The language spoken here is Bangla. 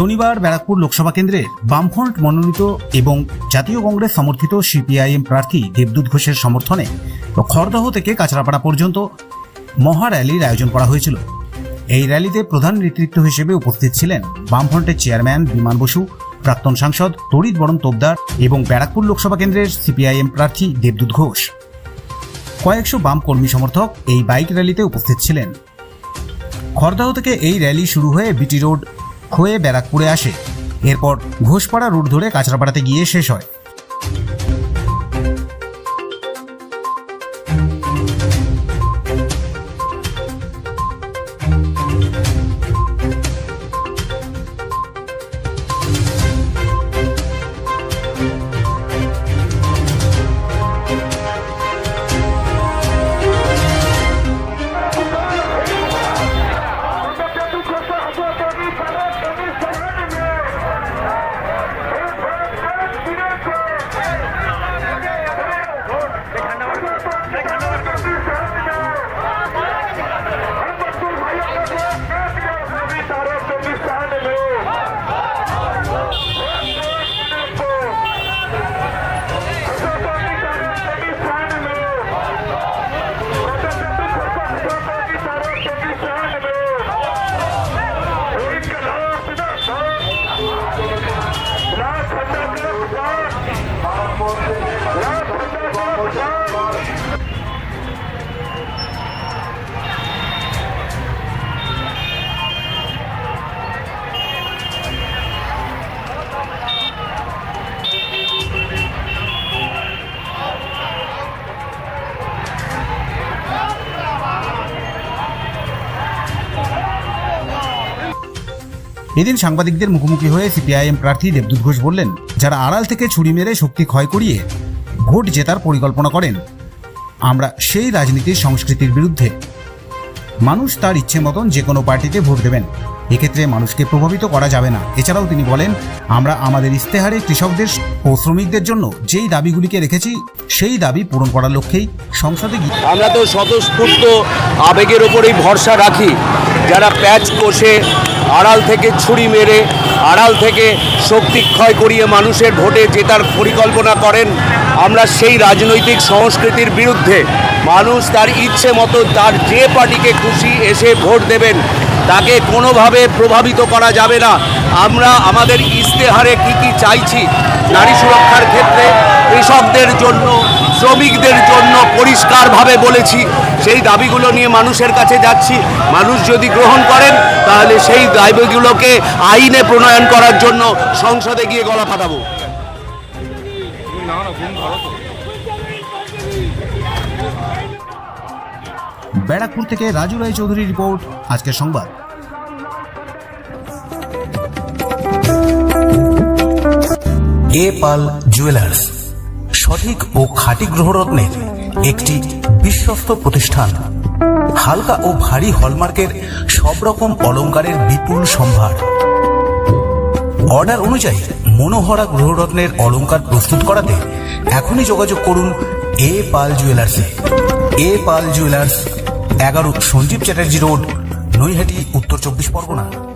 শনিবার ব্যারাকপুর লোকসভা কেন্দ্রের বামফ্রন্ট মনোনীত এবং জাতীয় কংগ্রেস সমর্থিত সিপিআইএম প্রার্থী দেবদূত ঘোষের সমর্থনে খড়দহ থেকে কাঁচরাপাড়া পর্যন্ত মহা র্যালির আয়োজন করা হয়েছিল। এই র্যালিতে প্রধান নেতৃত্ব হিসেবে উপস্থিত ছিলেন বামফ্রন্টের চেয়ারম্যান বিমান বসু, প্রাক্তন সাংসদ তড়িৎ বরণ তোপদার এবং ব্যারাকপুর লোকসভা কেন্দ্রের সিপিআইএম প্রার্থী দেবদূত ঘোষ। কয়েকশো বাম কর্মী সমর্থক এই বাইক র্যালিতে উপস্থিত ছিলেন। খড়দহ থেকে এই র্যালি শুরু হয়ে বিটি রোড হয়ে ব্যারাকপুরে আসে। এরপর ঘোষপাড়া রোড ধরে কাঁচরাপাড়াতে গিয়ে শেষ হয়। এদিন সাংবাদিকদের মুখোমুখি হয়ে সিপিআইএম প্রার্থী দেবদূত ঘোষ বললেন, যারা আড়াল থেকে ছুরি মেরে শক্তি ক্ষয় করিয়ে ভোট জেতার পরিকল্পনা করেন, আমরা সেই রাজনীতির সংস্কৃতির বিরুদ্ধে। মানুষ তার ইচ্ছে মতন যে কোনো পার্টিতে ভোট দেবেন, এক্ষেত্রে মানুষকে প্রভাবিত করা যাবে না। এছাড়াও তিনি বলেন, আমরা আমাদের ইস্তেহারে কৃষকদের ও শ্রমিকদের জন্য যেই দাবিগুলিকে রেখেছি, সেই দাবি পূরণ করার লক্ষ্যেই সংসদে গিয়ে আমরা তো স্বতঃস্ফূর্ত আবেগের ওপরেই ভরসা রাখি, যারা প্যাচ কষে আড়াল থেকে ছুরি মেরে, আড়াল থেকে শক্তি ক্ষয় করিয়ে মানুষের ভোটে জেতার পরিকল্পনা করেন। আমরা সেই রাজনৈতিক সংস্কৃতির বিরুদ্ধে, মানুষ তার ইচ্ছে মতো তার যে পার্টিকে খুশি এসে ভোট দেবেন, তাকে কোনোভাবে প্রভাবিত করা যাবে না। আমরা আমাদের ইস্তেহারে কি কি চাইছি, নারী সুরক্ষার ক্ষেত্রে কৃষকদের জন্য শ্রমিকদের জন্য পরিষ্কারভাবে বলেছি সেই দাবিগুলো নিয়ে মানুষের কাছে যাচ্ছি। মানুষ যদি গ্রহণ করেন তাহলে সেই দাবিগুলোকে আইনে প্রণয়ন করার জন্য সংসদে গিয়ে গলা ফাটাবো। ব্যারাকপুর থেকে রাজু রায় চৌধুরী রিপোর্ট আজকের সংবাদ। A Pal jewellers. সঠিক ও খাঁটি গ্রহরত্নের একটি বিশ্বস্ত প্রতিষ্ঠান। হালকা ও ভারী হলমার্কের সব রকম অলংকারের বিপুল সম্ভার। অর্ডার অনুযায়ী মনোহরা গ্রহরত্নের অলংকার প্রস্তুত করাতে এখনই যোগাযোগ করুন এ পাল জুয়েলার্সে এ পাল জুয়েলার্স, এগারো সঞ্জীব চ্যাটার্জি রোড, নৈহাটি, উত্তর চব্বিশ পরগনা।